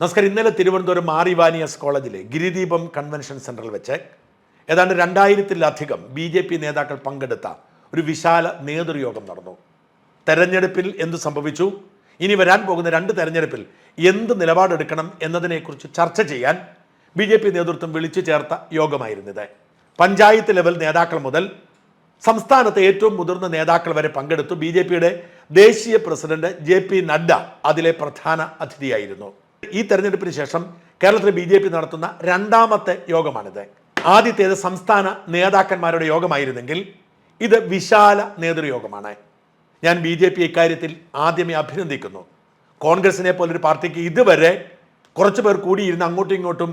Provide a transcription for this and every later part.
നമസ്കാരം. ഇന്നലെ തിരുവനന്തപുരം മാറിവാനിയസ് കോളേജിലെ ഗിരിദീപം കൺവെൻഷൻ സെന്ററിൽ വെച്ച് ഏതാണ്ട് രണ്ടായിരത്തിലധികം ബി ജെ പി നേതാക്കൾ പങ്കെടുത്ത ഒരു വിശാല നേതൃയോഗം നടന്നു. തെരഞ്ഞെടുപ്പിൽ എന്ത് സംഭവിച്ചു? ഇനി വരാൻ പോകുന്ന രണ്ട് തെരഞ്ഞെടുപ്പിൽ എന്ത് നിലപാടെടുക്കണം എന്നതിനെക്കുറിച്ച് ചർച്ച ചെയ്യാൻ ബി ജെ പി നേതൃത്വം വിളിച്ചു ചേർത്ത യോഗമായിരുന്നിത്. പഞ്ചായത്ത് ലെവൽ നേതാക്കൾ മുതൽ സംസ്ഥാനത്തെ ഏറ്റവും മുതിർന്ന നേതാക്കൾ വരെ പങ്കെടുത്തു ബി ദേശീയ പ്രസിഡന്റ് ജെ നഡ്ഡ അതിലെ പ്രധാന അതിഥിയായിരുന്നു. ഈ തെരഞ്ഞെടുപ്പിന് ശേഷം കേരളത്തിലെ ബി ജെ പി നടത്തുന്ന രണ്ടാമത്തെ യോഗമാണിത്. ആദ്യത്തേത് സംസ്ഥാന നേതാക്കന്മാരുടെ യോഗമായിരുന്നെങ്കിൽ ഇത് വിശാല നേതൃയോഗമാണ് ഞാൻ ബി ജെ പി ഇക്കാര്യത്തിൽ ആദ്യമേ അഭിനന്ദിക്കുന്നു. കോൺഗ്രസിനെ പോലൊരു പാർട്ടിക്ക് ഇതുവരെ കുറച്ചു പേർ കൂടിയിരുന്ന് അങ്ങോട്ടും ഇങ്ങോട്ടും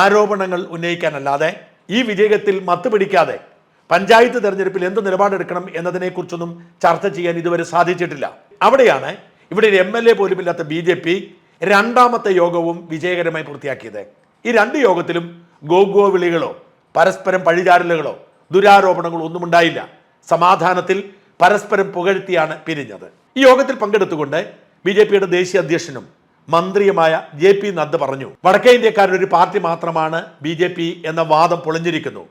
ആരോപണങ്ങൾ ഉന്നയിക്കാനല്ലാതെ ഈ വിജയത്തിൽ മത്തുപിടിക്കാതെ പഞ്ചായത്ത് തെരഞ്ഞെടുപ്പിൽ എന്ത് നിലപാടെടുക്കണം എന്നതിനെക്കുറിച്ചൊന്നും ചർച്ച ചെയ്യാൻ ഇതുവരെ സാധിച്ചിട്ടില്ല. അവിടെയാണ് ഇവിടെ ഒരു എം എൽ എ പോലുമില്ലാത്ത ബി ജെ പി രണ്ടാമത്തെ യോഗവും വിജയകരമായി പൂർത്തിയാക്കിയത്. ഈ രണ്ട് യോഗത്തിലും ഗോഗോ വിളികളോ പരസ്പരം പഴിചാരലുകളോ ദുരാരോപണങ്ങളോ ഒന്നും ഉണ്ടായില്ല. സമാധാനത്തിൽ പരസ്പരം പുകഴ്ത്തിയാണ് പിരിഞ്ഞത്. ഈ യോഗത്തിൽ പങ്കെടുത്തുകൊണ്ട് ബി ജെ പിയുടെ ദേശീയ അധ്യക്ഷനും മന്ത്രിയുമായ ജെ പി നദ്ദ പറഞ്ഞു വടക്കേ ഇന്ത്യക്കാരുടെ ഒരു പാർട്ടി മാത്രമാണ് ബി ജെ പി എന്ന വാദം പൊളിഞ്ഞിരിക്കുന്നു.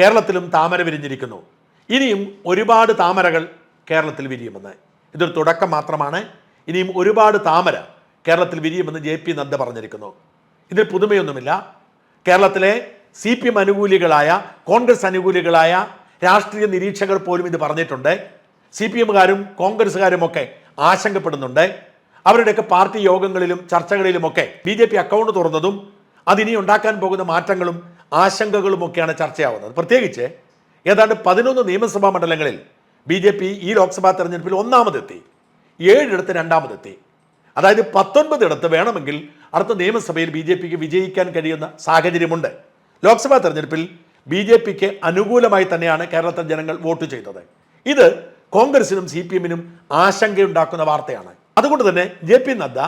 കേരളത്തിലും താമര വിരിഞ്ഞിരിക്കുന്നു. ഇനിയും ഒരുപാട് താമരകൾ കേരളത്തിൽ വിരിയുമെന്ന്. ഇതൊരു തുടക്കം മാത്രമാണ്. ഇനിയും ഒരുപാട് താമര കേരളത്തിൽ വിരിയുമെന്ന് ജെ പി നദ്ദ പറഞ്ഞിരിക്കുന്നു. ഇതിൽ പുതുമയൊന്നുമില്ല. കേരളത്തിലെ സി പി എം അനുകൂലികളായ കോൺഗ്രസ് അനുകൂലികളായ രാഷ്ട്രീയ നിരീക്ഷകർ പോലും ഇത് പറഞ്ഞിട്ടുണ്ട്. സി പി എമ്മുകാരും കോൺഗ്രസ്സുകാരുമൊക്കെ ആശങ്കപ്പെടുന്നുണ്ട്. അവരുടെയൊക്കെ പാർട്ടി യോഗങ്ങളിലും ചർച്ചകളിലുമൊക്കെ ബി ജെ പി അക്കൗണ്ട് തുറന്നതും അതിനി ഉണ്ടാക്കാൻ പോകുന്ന മാറ്റങ്ങളും ആശങ്കകളുമൊക്കെയാണ് ചർച്ചയാവുന്നത്. പ്രത്യേകിച്ച് ഏതാണ്ട് പതിനൊന്ന് നിയമസഭാ മണ്ഡലങ്ങളിൽ ബി ജെ പി ഈ ലോക്സഭാ തെരഞ്ഞെടുപ്പിൽ ഒന്നാമതെത്തി. ഏഴിടത്ത് രണ്ടാമതെത്തി. അതായത് പത്തൊൻപതിടത്ത് വേണമെങ്കിൽ അടുത്ത നിയമസഭയിൽ ബി ജെ പിക്ക് വിജയിക്കാൻ കഴിയുന്ന സാഹചര്യമുണ്ട്. ലോക്സഭാ തെരഞ്ഞെടുപ്പിൽ ബി ജെ പിക്ക് അനുകൂലമായി തന്നെയാണ് കേരളത്തിലെ ജനങ്ങൾ വോട്ട് ചെയ്തത്. ഇത് കോൺഗ്രസിനും സി പി എമ്മിനും ആശങ്കയുണ്ടാക്കുന്ന വാർത്തയാണ്. അതുകൊണ്ട് തന്നെ ജെ പി നദ്ദ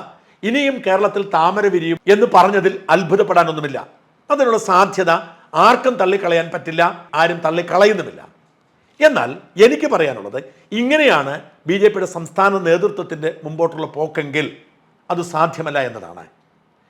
ഇനിയും കേരളത്തിൽ താമര വിരിയും എന്ന് പറഞ്ഞതിൽ അത്ഭുതപ്പെടാനൊന്നുമില്ല. അതിനുള്ള സാധ്യത ആർക്കും തള്ളിക്കളയാൻ പറ്റില്ല ആരും തള്ളിക്കളയുന്നുമില്ല. എന്നാൽ എനിക്ക് പറയാനുള്ളത് ഇങ്ങനെയാണ് ബി ജെ പിയുടെ സംസ്ഥാന നേതൃത്വത്തിന്റെ മുമ്പോട്ടുള്ള പോക്കെങ്കിൽ അത് സാധ്യമല്ല എന്നതാണ്.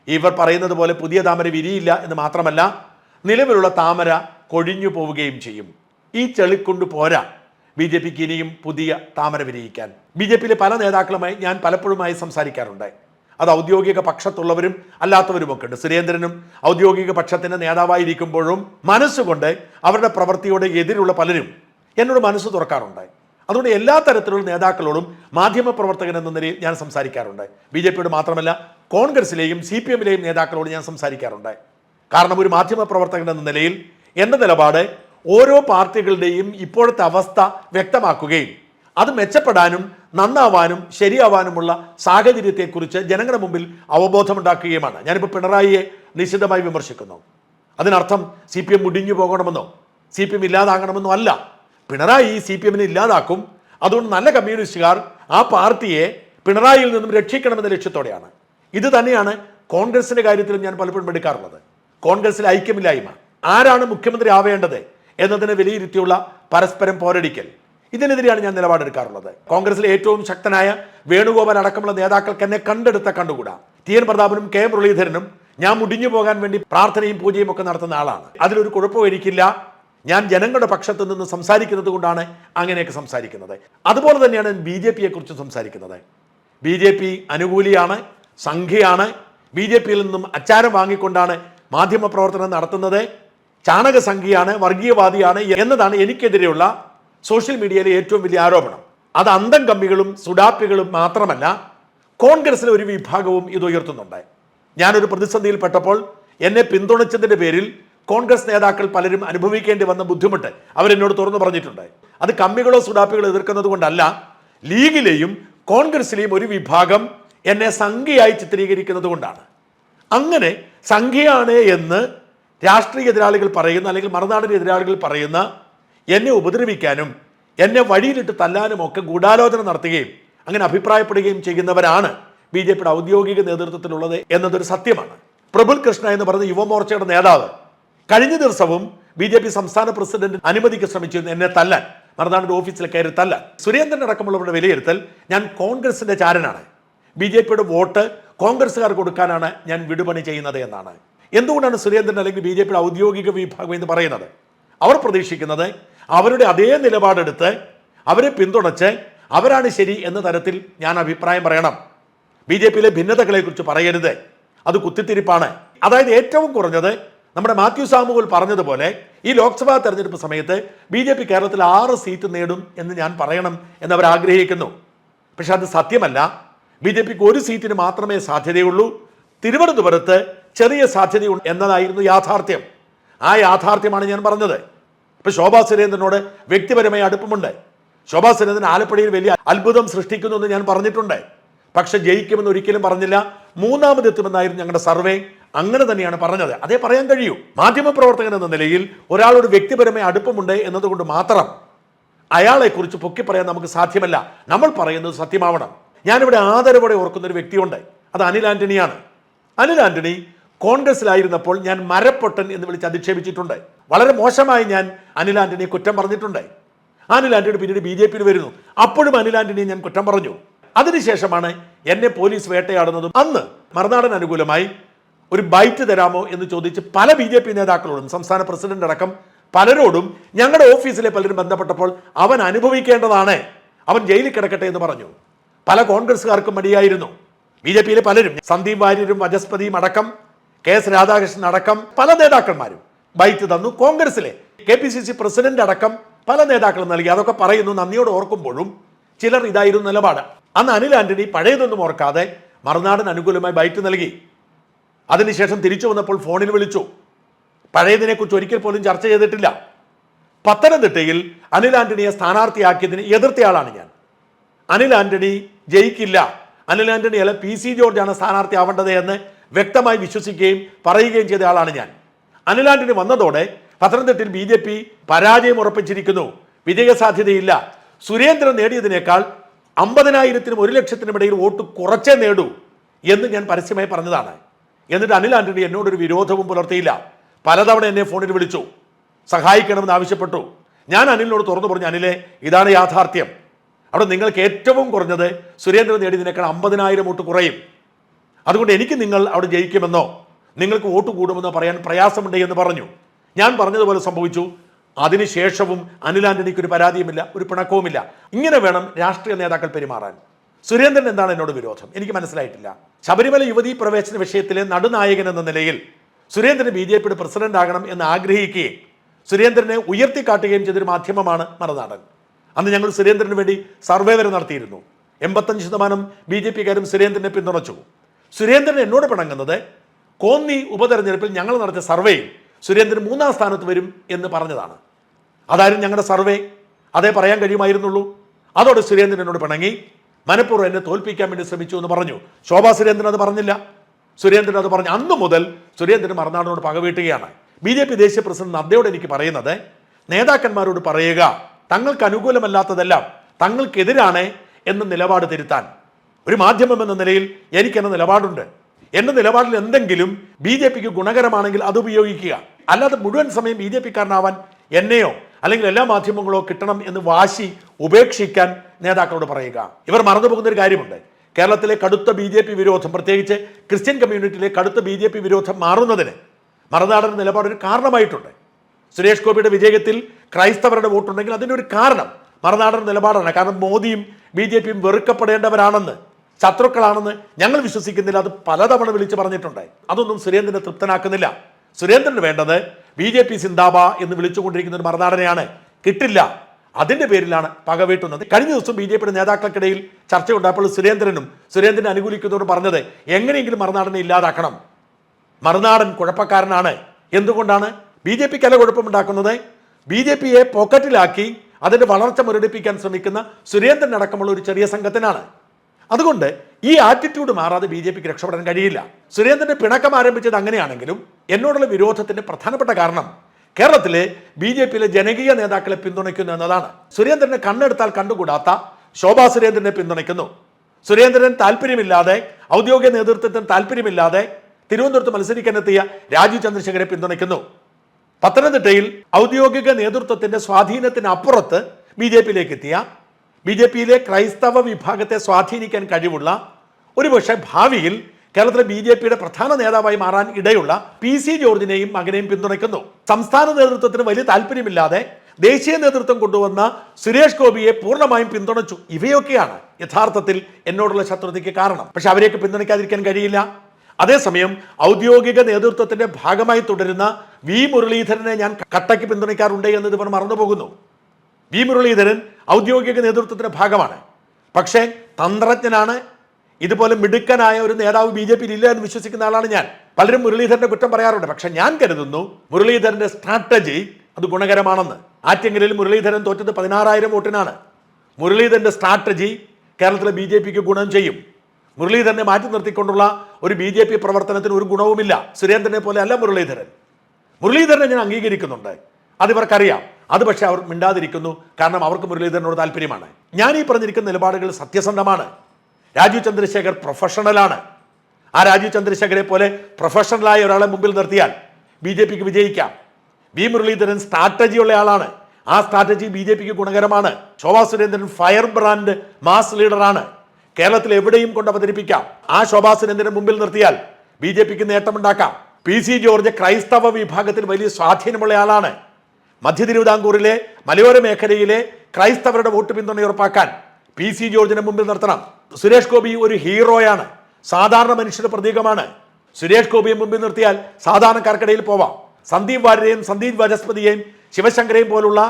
ഇവർ പറയുന്നത് പോലെ പുതിയ താമര വിരിയില്ല എന്ന് മാത്രമല്ല നിലവിലുള്ള താമര കൊഴിഞ്ഞു പോവുകയും ചെയ്യും. ഈ ചെളിക്കൊണ്ട് പോരാ ബി ജെ പിക്ക് ഇനിയും പുതിയ താമര വിരിയിക്കാൻ. ബി ജെ പിയിലെ പല നേതാക്കളുമായി ഞാൻ പലപ്പോഴുമായി സംസാരിക്കാറുണ്ട്. അത് ഔദ്യോഗിക പക്ഷത്തുള്ളവരും അല്ലാത്തവരുമൊക്കെ ഉണ്ട്. സുരേന്ദ്രനും ഔദ്യോഗിക പക്ഷത്തിന്റെ നേതാവായിരിക്കുമ്പോഴും മനസ്സുകൊണ്ട് അവരുടെ പ്രവൃത്തിയോട് എതിരുള്ള പലരും എന്നോട് മനസ്സ് തുറക്കാറുണ്ട്. അതുകൊണ്ട് എല്ലാ തരത്തിലുള്ള നേതാക്കളോടും മാധ്യമ പ്രവർത്തകൻ എന്ന നിലയിൽ ഞാൻ സംസാരിക്കാറുണ്ട്. ബി ജെ പിയോട് മാത്രമല്ല കോൺഗ്രസിലെയും സി പി എമ്മിലെയും നേതാക്കളോട് ഞാൻ സംസാരിക്കാറുണ്ട്. കാരണം ഒരു മാധ്യമ പ്രവർത്തകൻ എന്ന നിലയിൽ എന്റെ നിലപാട് ഓരോ പാർട്ടികളുടെയും ഇപ്പോഴത്തെ അവസ്ഥ വ്യക്തമാക്കുകയും അത് മെച്ചപ്പെടാനും നന്നാവാനും ശരിയാവാനുമുള്ള സാഹചര്യത്തെക്കുറിച്ച് ജനങ്ങളുടെ മുമ്പിൽ അവബോധമുണ്ടാക്കുകയുമാണ്. ഞാനിപ്പോൾ പിണറായിയെ നിശ്ചിതമായി വിമർശിക്കുന്നു. അതിനർത്ഥം സി പി എം മുടിഞ്ഞു പോകണമെന്നോ സി പി എം ഇല്ലാതാകണമെന്നോ അല്ല. പിണറായി സി പി എമ്മിനെ ഇല്ലാതാക്കും. അതുകൊണ്ട് നല്ല കമ്മ്യൂണിസ്റ്റുകാർ ആ പാർട്ടിയെ പിണറായിയിൽ നിന്നും രക്ഷിക്കണമെന്ന ലക്ഷ്യത്തോടെയാണ്. ഇത് തന്നെയാണ് കോൺഗ്രസിന്റെ കാര്യത്തിലും ഞാൻ പലപ്പോഴും എടുക്കാറുള്ളത്. കോൺഗ്രസിൽ ഐക്യമില്ലായ്മ. ആരാണ് മുഖ്യമന്ത്രി ആവേണ്ടത് എന്നതിനെ വിലയിരുത്തിയുള്ള പരസ്പരം പോരടിക്കൽ. ഇതിനെതിരെയാണ് ഞാൻ നിലപാടെടുക്കാറുള്ളത്. കോൺഗ്രസിലെ ഏറ്റവും ശക്തനായ വേണുഗോപാൽ അടക്കമുള്ള നേതാക്കൾക്ക് എന്നെ കണ്ടെടുത്ത കണ്ടുകൂടാ. ടി എൻ പ്രതാപനും കെ മുരളീധരനും ഞാൻ മുടിഞ്ഞു പോകാൻ വേണ്ടി പ്രാർത്ഥനയും പൂജയും ഒക്കെ നടത്തുന്ന ആളാണ്. അതിലൊരു കുഴപ്പവും എനിക്കില്ല. ഞാൻ ജനങ്ങളുടെ പക്ഷത്ത് നിന്ന് സംസാരിക്കുന്നത് കൊണ്ടാണ് അങ്ങനെയൊക്കെ സംസാരിക്കുന്നത്. അതുപോലെ തന്നെയാണ് ബി ജെ പിയെ കുറിച്ച് സംസാരിക്കുന്നത്. ബി ജെ പി അനുകൂലിയാണ് സംഖ്യയാണ് ബി ജെ പിയിൽ നിന്നും അച്ചാരം വാങ്ങിക്കൊണ്ടാണ് മാധ്യമപ്രവർത്തനം നടത്തുന്നത്. ചാണക സംഖ്യയാണ് വർഗീയവാദിയാണ് എന്നതാണ് എനിക്കെതിരെയുള്ള സോഷ്യൽ മീഡിയയിലെ ഏറ്റവും വലിയ ആരോപണം. അത് അന്തം കമ്മികളും സുഡാപ്പികളും മാത്രമല്ല കോൺഗ്രസിലെ ഒരു വിഭാഗവും ഇത് ഉയർത്തുന്നുണ്ട്. ഞാനൊരു പ്രതിസന്ധിയിൽപ്പെട്ടപ്പോൾ എന്നെ പിന്തുണച്ചതിന്റെ പേരിൽ കോൺഗ്രസ് നേതാക്കൾ പലരും അനുഭവിക്കേണ്ടി വന്ന ബുദ്ധിമുട്ട് അവരെന്നോട് തുറന്നു പറഞ്ഞിട്ടുണ്ട്. അത് കമ്മികളോ സുഡാപ്പികളോ എതിർക്കുന്നത് കൊണ്ടല്ല ലീഗിലെയും കോൺഗ്രസിലെയും ഒരു വിഭാഗം എന്നെ സംഖ്യയായി ചിത്രീകരിക്കുന്നത് കൊണ്ടാണ്. അങ്ങനെ സംഖ്യയാണ് എന്ന് രാഷ്ട്രീയ എതിരാളികൾ പറയുന്ന അല്ലെങ്കിൽ മറുനാടൻ എതിരാളികൾ പറയുന്ന എന്നെ ഉപദ്രവിക്കാനും എന്നെ വഴിയിലിട്ട് തല്ലാനും ഒക്കെ ഗൂഢാലോചന നടത്തുകയും അങ്ങനെ അഭിപ്രായപ്പെടുകയും ചെയ്യുന്നവരാണ് ബി ജെ പിയുടെ ഔദ്യോഗിക നേതൃത്വത്തിലുള്ളത് എന്നതൊരു സത്യമാണ്. പ്രബുൽ കൃഷ്ണ എന്ന് പറയുന്ന യുവമോർച്ചയുടെ നേതാവ് കഴിഞ്ഞ ദിവസവും ബി ജെ പി സംസ്ഥാന പ്രസിഡന്റ് അനുമതിക്ക് ശ്രമിച്ചിരുന്നു എന്നെ തല്ലാൻ മറുനാടിന്റെ ഓഫീസിൽ കയറി തല്ലാൻ. സുരേന്ദ്രൻ അടക്കമുള്ളവരുടെ വിലയിരുത്തൽ ഞാൻ കോൺഗ്രസിന്റെ ചാരനാണ്. ബി ജെ പിയുടെ വോട്ട് കോൺഗ്രസ്സുകാർ കൊടുക്കാനാണ് ഞാൻ വിടുപണി ചെയ്യുന്നത് എന്നാണ്. എന്തുകൊണ്ടാണ് സുരേന്ദ്രൻ അല്ലെങ്കിൽ ബി ജെ പിയുടെ ഔദ്യോഗിക വിഭാഗം എന്ന് പറയുന്നത്? അവർ പ്രതീക്ഷിക്കുന്നത് അവരുടെ അതേ നിലപാടെടുത്ത് അവരെ പിന്തുണച്ച് അവരാണ് ശരി എന്ന തരത്തിൽ ഞാൻ അഭിപ്രായം പറയണം. ബി ജെ പിയിലെ ഭിന്നതകളെക്കുറിച്ച് പറയരുത്. അത് കുത്തിത്തിരിപ്പാണ്. അതായത് ഏറ്റവും കുറഞ്ഞത് നമ്മുടെ മാത്യു സാമുവൽ പറഞ്ഞതുപോലെ ഈ ലോക്സഭാ തെരഞ്ഞെടുപ്പ് സമയത്ത് ബി ജെ പി കേരളത്തിൽ ആറ് സീറ്റ് നേടും എന്ന് ഞാൻ പറയണം എന്നവർ ആഗ്രഹിക്കുന്നു പക്ഷെ അത് സത്യമല്ല. ബി ജെ പിക്ക് ഒരു സീറ്റിന് മാത്രമേ സാധ്യതയുള്ളൂ. തിരുവനന്തപുരത്ത് ചെറിയ സാധ്യതയുണ്ട് എന്നതായിരുന്നു യാഥാർത്ഥ്യം. ആ യാഥാർത്ഥ്യമാണ് ഞാൻ പറഞ്ഞത്. ഇപ്പൊ ശോഭാ സുരേന്ദ്രനോട് വ്യക്തിപരമായ അടുപ്പമുണ്ട്. ശോഭാ സുരേന്ദ്രൻ ആലപ്പുഴയിൽ വലിയ അത്ഭുതം സൃഷ്ടിക്കുന്നു എന്ന് ഞാൻ പറഞ്ഞിട്ടുണ്ട്. പക്ഷെ ജയിക്കുമെന്ന് ഒരിക്കലും പറഞ്ഞില്ല. മൂന്നാമതെത്തുമെന്നായിരുന്നു ഞങ്ങളുടെ സർവേ. അങ്ങനെ തന്നെയാണ് പറഞ്ഞത്. അതേ പറയാൻ കഴിയൂ. മാധ്യമപ്രവർത്തകൻ എന്ന നിലയിൽ ഒരാളോട് വ്യക്തിപരമായ അടുപ്പമുണ്ട് എന്നതുകൊണ്ട് മാത്രം അയാളെക്കുറിച്ച് പൊക്കി പറയാൻ നമുക്ക് സാധ്യമല്ല. നമ്മൾ പറയുന്നത് സത്യമാവണം. ഞാനിവിടെ ആദരവോടെ ഓർക്കുന്ന ഒരു വ്യക്തിയുണ്ട്. അത് അനിൽ ആന്റണിയാണ്. അനിൽ ആന്റണി കോൺഗ്രസിലായിരുന്നപ്പോൾ ഞാൻ മരപ്പൊട്ടൻ എന്ന് വിളിച്ച് അധിക്ഷേപിച്ചിട്ടുണ്ട്. വളരെ മോശമായി ഞാൻ അനിൽ ആന്റണിയെ കുറ്റം പറഞ്ഞിട്ടുണ്ട്. അനിൽ ആന്റണി പിന്നീട് ബി ജെ പിയിൽ വരുന്നു. അപ്പോഴും അനിൽ ആന്റണിയെ ഞാൻ കുറ്റം പറഞ്ഞു. അതിനുശേഷമാണ് എന്നെ പോലീസ് വേട്ടയാടുന്നതും അന്ന് മറുനാടൻ അനുകൂലമായി ഒരു ബൈറ്റ് തരാമോ എന്ന് ചോദിച്ച് പല ബി ജെ പി നേതാക്കളോടും സംസ്ഥാന പ്രസിഡന്റ് അടക്കം പലരോടും ഞങ്ങളുടെ ഓഫീസിലെ പലരും ബന്ധപ്പെട്ടപ്പോൾ അവൻ അനുഭവിക്കേണ്ടതാണ്. അവൻ ജയിലിൽ കിടക്കട്ടെ എന്ന് പറഞ്ഞു. പല കോൺഗ്രസ്സുകാർക്കും മടിയായിരുന്നു. ബി ജെ പിയിലെ പലരും സന്ദീപ് വാര്യരും വജസ്പതിയും അടക്കം കെ എസ് രാധാകൃഷ്ണൻ അടക്കം പല നേതാക്കന്മാരും ബൈറ്റ് തന്നു. കോൺഗ്രസിലെ K P C C president അടക്കം പല നേതാക്കളും നൽകി. അതൊക്കെ പറയുന്നു നന്ദിയോട് ഓർക്കുമ്പോഴും ചിലർ ഇതായിരുന്നു നിലപാട്. അന്ന് അനിൽ ആന്റണി പഴയതൊന്നും ഓർക്കാതെ മറുനാടൻ അനുകൂലമായി ബൈറ്റ് നൽകി. അതിനുശേഷം തിരിച്ചു വന്നപ്പോൾ ഫോണിൽ വിളിച്ചു. പഴയതിനെക്കുറിച്ച് ഒരിക്കൽ പോലും ചർച്ച ചെയ്തിട്ടില്ല. പത്തനംതിട്ടയിൽ അനിൽ ആന്റണിയെ സ്ഥാനാർത്ഥിയാക്കിയതിന് എതിർത്തയാളാണ് ഞാൻ. അനിൽ ആന്റണി ജയിക്കില്ല. അനിൽ ആന്റണി അല്ല പി സി ആണ് സ്ഥാനാർത്ഥി ആവേണ്ടത് എന്ന് വ്യക്തമായി വിശ്വസിക്കുകയും പറയുകയും ചെയ്ത ആളാണ് ഞാൻ. അനിൽ ആന്റണി വന്നതോടെ പത്തനംതിട്ടയിൽ ബി ജെ പി പരാജയം ഉറപ്പിച്ചിരിക്കുന്നു. വിജയസാധ്യതയില്ല. സുരേന്ദ്രൻ നേടിയതിനേക്കാൾ അമ്പതിനായിരത്തിനും ഒരു ലക്ഷത്തിനും ഇടയിൽ വോട്ട് കുറച്ചേ നേടൂ എന്ന് ഞാൻ പരസ്യമായി പറഞ്ഞതാണ്. എന്നിട്ട് അനിൽ ആന്റണി എന്നോടൊരു വിരോധവും പുലർത്തിയില്ല. പലതവണ എന്നെ ഫോണിൽ വിളിച്ചു. സഹായിക്കണമെന്ന് ആവശ്യപ്പെട്ടു. ഞാൻ അനിലിനോട് തുറന്നു പറഞ്ഞു അനിലെ ഇതാണ് യാഥാർത്ഥ്യം. അവിടെ നിങ്ങൾക്ക് ഏറ്റവും കുറഞ്ഞത് സുരേന്ദ്രൻ നേടിയതിനേക്കാൾ അമ്പതിനായിരം വോട്ട് കുറയും. അതുകൊണ്ട് എനിക്ക് നിങ്ങൾ അവിടെ ജയിക്കുമെന്നോ നിങ്ങൾക്ക് വോട്ട് കൂടുമെന്നോ പറയാൻ പ്രയാസമുണ്ട് എന്ന് പറഞ്ഞു. ഞാൻ പറഞ്ഞതുപോലെ സംഭവിച്ചു. അതിനുശേഷവും അനിൽ ആന്റണിക്ക് ഒരു പരാതിയുമില്ല ഒരു പിണക്കവുമില്ല. ഇങ്ങനെ വേണം രാഷ്ട്രീയ നേതാക്കൾ പെരുമാറാൻ. സുരേന്ദ്രൻ എന്താണ് എന്നോട് വിരോധം? എനിക്ക് മനസ്സിലായിട്ടില്ല. ശബരിമല യുവതീ പ്രവേശന വിഷയത്തിലെ നടുനായകൻ എന്ന നിലയിൽ സുരേന്ദ്രൻ ബി ജെ പിയുടെ പ്രസിഡന്റ് ആകണം എന്ന് ആഗ്രഹിക്കുകയും സുരേന്ദ്രനെ ഉയർത്തിക്കാട്ടുകയും ചെയ്തൊരു മാധ്യമമാണ് മറുനാടൻ. അന്ന് ഞങ്ങൾ സുരേന്ദ്രന് വേണ്ടി സർവേ വരെ നടത്തിയിരുന്നു. എൺപത്തഞ്ച് ശതമാനം ബി ജെ പിക്കാരും സുരേന്ദ്രനെ പിന്തുണച്ചു. സുരേന്ദ്രൻ എന്നോട് പിണങ്ങുന്നത് കോന്നി ഉപതെരഞ്ഞെടുപ്പിൽ ഞങ്ങൾ നടത്തിയ സർവേയിൽ സുരേന്ദ്രൻ മൂന്നാം സ്ഥാനത്ത് വരും എന്ന് പറഞ്ഞതാണ്. അതായിരുന്നു ഞങ്ങളുടെ സർവേ. അതേ പറയാൻ കഴിയുമായിരുന്നുള്ളൂ. അതോടെ സുരേന്ദ്രൻ എന്നോട് പിണങ്ങി. മനഃപൂർവം എന്നെ തോൽപ്പിക്കാൻ വേണ്ടി ശ്രമിച്ചു എന്ന് പറഞ്ഞു. ശോഭാ സുരേന്ദ്രൻ അത് പറഞ്ഞില്ല. സുരേന്ദ്രൻ അത് പറഞ്ഞു. അന്ന് മുതൽ സുരേന്ദ്രൻ മറുനാടിനോട് പകവീട്ടുകയാണ്. ബി ജെ പി ദേശീയ പ്രസിഡന്റ് നദ്ദയോട് എനിക്ക് പറയുന്നത് നേതാക്കന്മാരോട് പറയുക തങ്ങൾക്ക് അനുകൂലമല്ലാത്തതെല്ലാം തങ്ങൾക്കെതിരാണ് എന്ന നിലപാട് തിരുത്താൻ. ഒരു മാധ്യമം എന്ന നിലയിൽ എനിക്കെന്ന നിലപാടുണ്ട്. എന്റെ നിലപാടിൽ എന്തെങ്കിലും ബി ജെ പിക്ക് ഗുണകരമാണെങ്കിൽ അത് ഉപയോഗിക്കുക. അല്ലാതെ മുഴുവൻ സമയം ബി ജെ പിക്കാരനാവാൻ എന്നെയോ അല്ലെങ്കിൽ എല്ലാ മാധ്യമങ്ങളോ കിട്ടണം എന്ന് വാശി ഉപേക്ഷിക്കാൻ നേതാക്കളോട് പറയുക. ഇവർ മറന്നുപോകുന്ന ഒരു കാര്യമുണ്ട്. കേരളത്തിലെ കടുത്ത ബി ജെ പി വിരോധം പ്രത്യേകിച്ച് ക്രിസ്ത്യൻ കമ്മ്യൂണിറ്റിയിലെ കടുത്ത ബി ജെ പി വിരോധം മാറുന്നതിന് മറുനാടൻ നിലപാടൊരു കാരണമായിട്ടുണ്ട്. സുരേഷ് ഗോപിയുടെ വിജയത്തിൽ ക്രൈസ്തവരുടെ വോട്ടുണ്ടെങ്കിൽ അതിന്റെ ഒരു കാരണം മറുനാടൻ നിലപാടാണ്. കാരണം മോദിയും ബി ജെ പിയും വെറുക്കപ്പെടേണ്ടവരാണെന്ന് ശത്രുക്കളാണെന്ന് ഞങ്ങൾ വിശ്വസിക്കുന്നില്ല. അത് പലതവണ വിളിച്ചു പറഞ്ഞിട്ടുണ്ട്. അതൊന്നും സുരേന്ദ്രനെ തൃപ്തനാക്കുന്നില്ല. സുരേന്ദ്രന് വേണ്ടത് ബി ജെ പി സിന്താബ എന്ന് വിളിച്ചുകൊണ്ടിരിക്കുന്ന ഒരു മറുനാടനെയാണ്. കിട്ടില്ല. അതിന്റെ പേരിലാണ് പകവീട്ടുന്നത് കഴിഞ്ഞ ദിവസം ബി ജെ പിയുടെ നേതാക്കൾക്കിടയിൽ ചർച്ചയുണ്ടായപ്പോൾ സുരേന്ദ്രനും സുരേന്ദ്രനെ അനുകൂലിക്കുന്നതോട് പറഞ്ഞത് എങ്ങനെയെങ്കിലും മറുനാടനെ ഇല്ലാതാക്കണം. മറുനാടൻ കുഴപ്പക്കാരനാണ്. എന്തുകൊണ്ടാണ്? ബി ജെ പിക്ക് അല്ല കുഴപ്പമുണ്ടാക്കുന്നത്. ബി ജെ പിയെ പോക്കറ്റിലാക്കി അതിന്റെ വളർച്ച മുരടിപ്പിക്കാൻ ശ്രമിക്കുന്ന സുരേന്ദ്രൻ അടക്കമുള്ള ഒരു ചെറിയ സംഘത്തിനാണ്. അതുകൊണ്ട് ഈ ആറ്റിറ്റ്യൂഡ് മാറാതെ ബി ജെ പിക്ക് രക്ഷപ്പെടാൻ കഴിയില്ല. സുരേന്ദ്രന്റെ പിണക്കം ആരംഭിച്ചത് അങ്ങനെയാണെങ്കിലും എന്നോടുള്ള വിരോധത്തിന്റെ പ്രധാനപ്പെട്ട കാരണം കേരളത്തിലെ ബി ജെ പിയിലെ ജനകീയ നേതാക്കളെ പിന്തുണയ്ക്കുന്നു എന്നതാണ്. സുരേന്ദ്രനെ കണ്ണെടുത്താൽ കണ്ടുകൂടാത്ത ശോഭാ സുരേന്ദ്രനെ പിന്തുണയ്ക്കുന്നു. സുരേന്ദ്രൻ താല്പര്യമില്ലാതെ ഔദ്യോഗിക നേതൃത്വത്തിന് താല്പര്യമില്ലാതെ തിരുവനന്തപുരത്ത് മത്സരിക്കാനെത്തിയ രാജീവ് ചന്ദ്രശേഖരെ പിന്തുണയ്ക്കുന്നു. പത്തനംതിട്ടയിൽ ഔദ്യോഗിക നേതൃത്വത്തിന്റെ സ്വാധീനത്തിന് അപ്പുറത്ത് ബി ജെ പിയിലേക്ക് എത്തിയ ബി ജെ പിയിലെ ക്രൈസ്തവ വിഭാഗത്തെ സ്വാധീനിക്കാൻ കഴിവുള്ള ഒരുപക്ഷെ ഭാവിയിൽ കേരളത്തിലെ ബി ജെ പിയുടെ പ്രധാന നേതാവായി മാറാൻ ഇടയുള്ള പി സി ജോർജിനെയും മകനെയും പിന്തുണയ്ക്കുന്നു. സംസ്ഥാന നേതൃത്വത്തിന് വലിയ താല്പര്യമില്ലാതെ ദേശീയ നേതൃത്വം കൊണ്ടുവന്ന സുരേഷ് ഗോപിയെ പൂർണമായും പിന്തുണച്ചു. ഇവയൊക്കെയാണ് യഥാർത്ഥത്തിൽ എന്നോടുള്ള ശത്രുതയ്ക്ക് കാരണം. പക്ഷെ അവരെയൊക്കെ പിന്തുണയ്ക്കാതിരിക്കാൻ കഴിയില്ല. അതേസമയം ഔദ്യോഗിക നേതൃത്വത്തിന്റെ ഭാഗമായി തുടരുന്ന വി മുരളീധരനെ ഞാൻ കട്ടയ്ക്ക് പിന്തുണയ്ക്കാറുണ്ട് എന്നത് ഇവർ മറന്നുപോകുന്നു. വി മുരളീധരൻ ഔദ്യോഗിക നേതൃത്വത്തിന്റെ ഭാഗമാണ്. പക്ഷേ തന്ത്രജ്ഞനാണ് ഇതുപോലെ മിടുക്കനായ ഒരു നേതാവ് ബി ജെ പിയിൽ ഇല്ല എന്ന് വിശ്വസിക്കുന്ന ആളാണ് ഞാൻ. പലരും മുരളീധരന്റെ കുറ്റം പറയാറുണ്ട്. പക്ഷെ ഞാൻ കരുതുന്നു മുരളീധരന്റെ സ്ട്രാറ്റജി അത് ഗുണകരമാണെന്ന്. ആറ്റെങ്കിലും മുരളീധരൻ തോറ്റത് പതിനാറായിരം വോട്ടിനാണ്. മുരളീധരന്റെ സ്ട്രാറ്റജി കേരളത്തിലെ ബി ജെ പിക്ക് ഗുണം ചെയ്യും. മുരളീധരനെ മാറ്റി നിർത്തിക്കൊണ്ടുള്ള ഒരു ബി ജെ പി പ്രവർത്തനത്തിന് ഒരു ഗുണവുമില്ല. സുരേന്ദ്രനെ പോലെ അല്ല മുരളീധരൻ. മുരളീധരനെ ഞാൻ അംഗീകരിക്കുന്നുണ്ട്. അത് ഇവർക്കറിയാം. അത് പക്ഷേ അവർ മിണ്ടാതിരിക്കുന്നു. കാരണം അവർക്ക് മുരളീധരനോട് താല്പര്യമാണ്. ഞാൻ ഈ പറഞ്ഞിരിക്കുന്ന നിലപാടുകൾ സത്യസന്ധമാണ്. രാജീവ് ചന്ദ്രശേഖർ പ്രൊഫഷണലാണ് ആ രാജീവ് ചന്ദ്രശേഖരെ പോലെ പ്രൊഫഷണലായ ഒരാളെ മുമ്പിൽ നിർത്തിയാൽ ബി ജെ പിക്ക് വിജയിക്കാം. വി മുരളീധരൻ സ്ട്രാറ്റജിയുള്ള ആളാണ്. ആ സ്ട്രാറ്റജി ബി ജെ പിക്ക് ഗുണകരമാണ്. Shobha Surendran fire brand mass ലീഡറാണ് കേരളത്തിൽ എവിടെയും കൊണ്ട് അവതരിപ്പിക്കാം. ആ ശോഭാ സുരേന്ദ്രൻ മുമ്പിൽ നിർത്തിയാൽ ബി ജെ പിക്ക് നേട്ടമുണ്ടാക്കാം. പി സി ജോർജ് ക്രൈസ്തവ വിഭാഗത്തിൽ വലിയ സ്വാധീനമുള്ള ആളാണ്. മധ്യ തിരുവിതാംകൂറിലെ മലയോര മേഖലയിലെ ക്രൈസ്തവരുടെ വോട്ട് പിന്തുണ ഉറപ്പാക്കാൻ പി സി ജോർജിന് മുമ്പിൽ നിർത്തണം. സുരേഷ് ഗോപി ഒരു ഹീറോയാണ്. സാധാരണ മനുഷ്യരുടെ പ്രതീകമാണ്. സുരേഷ് ഗോപിയെ മുമ്പിൽ നിർത്തിയാൽ സാധാരണക്കാർക്കിടയിൽ പോവാം. സന്ദീപ് വാര്യരെയും സന്ദീപ് വനസ്പതിയെയും ശിവശങ്കരെയും പോലുള്ള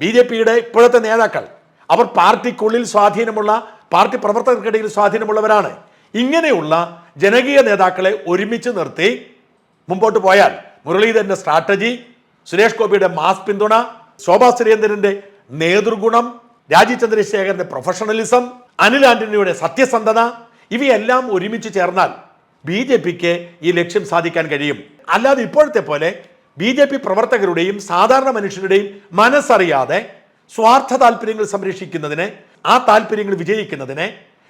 ബി ജെ പിയുടെ ഇപ്പോഴത്തെ നേതാക്കൾ അവർ പാർട്ടിക്കുള്ളിൽ സ്വാധീനമുള്ള പാർട്ടി പ്രവർത്തകർക്കിടയിൽ സ്വാധീനമുള്ളവരാണ്. ഇങ്ങനെയുള്ള ജനകീയ നേതാക്കളെ ഒരുമിച്ച് നിർത്തി മുമ്പോട്ട് പോയാൽ മുരളീധരന്റെ സ്ട്രാറ്റജി സുരേഷ് ഗോപിയുടെ മാസ് പിന്തുണ ശോഭാ സുരേന്ദ്രന്റെ നേതൃഗുണം രാജീവ് ചന്ദ്രശേഖരന്റെ പ്രൊഫഷണലിസം അനിൽ ആന്റണിയുടെ സത്യസന്ധത ഇവയെല്ലാം ഒരുമിച്ച് ചേർന്നാൽ ബി ജെ പിക്ക് ഈ ലക്ഷ്യം സാധിക്കാൻ കഴിയും. അല്ലാതെ ഇപ്പോഴത്തെ പോലെ ബി ജെ പി പ്രവർത്തകരുടെയും സാധാരണ മനുഷ്യരുടെയും മനസ്സറിയാതെ സ്വാർത്ഥ താല്പര്യങ്ങൾ സംരക്ഷിക്കുന്നതിനെ ആ താല്പര്യങ്ങൾ വിജയിക്കുന്നതിന്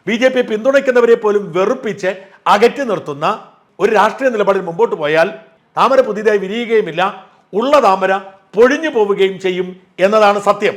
ബി ജെ പി പിന്തുണയ്ക്കുന്നവരെ പോലും വെറുപ്പിച്ച് അകറ്റി നിർത്തുന്ന ഒരു രാഷ്ട്രീയ നിലപാടിൽ മുമ്പോട്ട് പോയാൽ താമര പുതിയതായി വിരിയുകയുമില്ല. ഉള്ള താമര പൊഴിഞ്ഞു പോവുകയും ചെയ്യും എന്നതാണ് സത്യം.